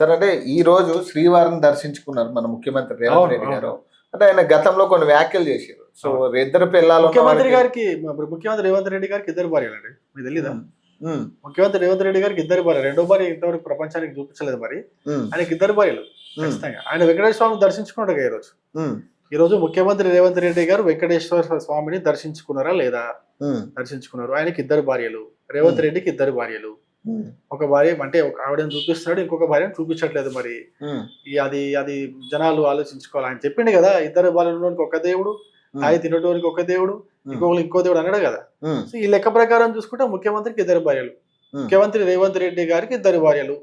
సరే అంటే ఈ రోజు శ్రీవారిని దర్శించుకున్నారు మన ముఖ్యమంత్రి రేవంత్ రెడ్డి గారు. అంటే ఆయన గతంలో కొన్ని వ్యాఖ్యలు చేశారు. సో. ఇద్దరు పిల్లలు ముఖ్యమంత్రి గారికి ముఖ్యమంత్రి రేవంత్ రెడ్డి గారికి ఇద్దరు భార్యలు అండి మీకు తెలీదా? ఉమ్, ముఖ్యమంత్రి రేవంత్ రెడ్డి గారికి ఇద్దరు భార్య రెండో భార్య ఇంతవరకు ప్రపంచానికి చూపించలేదు మరి. ఆయనకి ఇద్దరు భార్యలు ఖచ్చితంగా. ఆయన వెంకటేశ్వర స్వామిని దర్శించుకున్నాడు ఈ రోజు ఈ రోజు ముఖ్యమంత్రి రేవంత్ రెడ్డి గారు వెంకటేశ్వర స్వామిని దర్శించుకున్నారా లేదా? దర్శించుకున్నారు. ఆయనకి ఇద్దరు భార్యలు. రేవంత్. రెడ్డికి ఇద్దరు భార్యలు. ఒక భార్య అంటే ఒక ఆవిడని చూపిస్తున్నాడు ఇంకొక భార్యను చూపించట్లేదు మరి. ఈ అది అది జనాలు ఆలోచించుకోవాలి ఆయన చెప్పిండు కదా. ఇద్దరు భార్యలోనికి ఒక దేవుడు తాయి తినడానికి ఒక దేవుడు ఇంకొకరు ఇంకో దేవుడు అన్నాడు కదా. సో ఈ లెక్క ప్రకారం చూసుకుంటే ముఖ్యమంత్రికి ఇద్దరు భార్యలు. Hmm. ముఖ్యమంత్రి రేవంత్ రెడ్డి గారికి ఇద్దరు భార్యలు.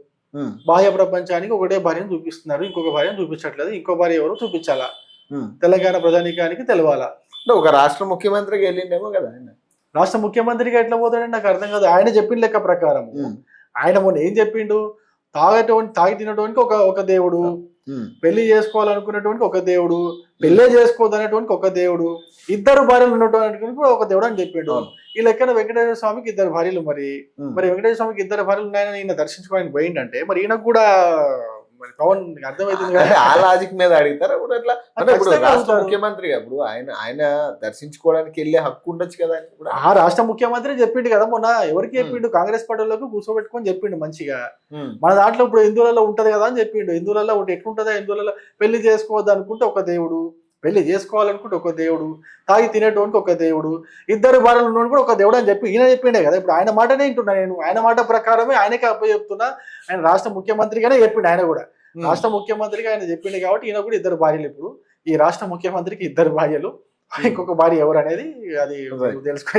బాహ్య ప్రపంచానికి ఒకటే భార్యను చూపిస్తున్నారు ఇంకొక భార్యను చూపించట్లేదు ఇంకో భార్య ఎవరు చూపించాలా. తెలంగాణ ప్రజానికానికి తెలవాలా? అంటే ఒక రాష్ట్ర ముఖ్యమంత్రికి వెళ్ళిండేమో కదా ఆయన. రాష్ట్ర ముఖ్యమంత్రిగా ఎట్లా పోతాడని నాకు అర్థం కాదు. ఆయన చెప్పిన లెక్క ప్రకారం. ఆయన మొన్న ఏం చెప్పిండు? తాగటువంటి తాగి తినటువంటి ఒక ఒక దేవుడు. పెళ్ళి చేసుకోవాలనుకున్నటువంటి ఒక దేవుడు. పెళ్ళే చేసుకోవద్దనేటువంటి ఒక దేవుడు. ఇద్దరు భార్యలు ఉన్నటువంటి కూడా ఒక దేవుడు అని చెప్పిండు. ఈ లెక్కన వెంకటేశ్వర స్వామికి ఇద్దరు భార్యలు మరి. మరి వెంకటేశ్వర స్వామికి ఇద్దరు భార్యలు ఉన్నాయని ఈయన దర్శించుకోవడానికి పోయిందంటే మరి ఈయనకు కూడా మరి పవన్ అర్థమవుతుంది కదా? ఆ లాజిక్ మీద అడుగుతారా? ఇప్పుడు అట్లా అంటే ఇప్పుడు రాష్ట్ర అడుగుతారు. ముఖ్యమంత్రి ఇప్పుడు ఆయన ఆయన దర్శించుకోవడానికి వెళ్ళే హక్కు ఉండొచ్చు కదా కూడా ఆ రాష్ట్ర ముఖ్యమంత్రి చెప్పిండు కదా మొన్న. ఎవరికి చెప్పిండు? కాంగ్రెస్ పార్టీలోకి కూర్చోబెట్టుకొని చెప్పిండు మంచిగా. మన దాంట్లో ఇప్పుడు హిందువులలో ఉంటది కదా అని చెప్పిండు. హిందువులలో ఒకటి ఎట్లుంటుందా? హిందువులలో పెళ్ళి చేసుకోవద్దు అనుకుంటే ఒక దేవుడు. పెళ్ళి చేసుకోవాలనుకుంటే ఒక దేవుడు తాగి తినేటోనికి ఒక దేవుడు ఇద్దరు భార్యలు ఉన్నోడు కూడా ఒక దేవుడు అని చెప్పి ఈయన చెప్పిండే కదా. ఇప్పుడు ఆయన మాటనే వింటున్నా నేను. ఆయన మాట ప్రకారమే ఆయనకే అప్ప చెప్తున్నా ఆయన రాష్ట్ర ముఖ్యమంత్రిగానే చెప్పిండు ఆయన కూడా. రాష్ట్ర ముఖ్యమంత్రిగా ఆయన చెప్పిండు కాబట్టి ఈయన కూడా ఇద్దరు భార్యలు ఇప్పుడు. ఈ రాష్ట్ర ముఖ్యమంత్రికి ఇద్దరు భార్యలు. ఇంకొక భార్య ఎవరు అనేది అది. తెలుసుకో.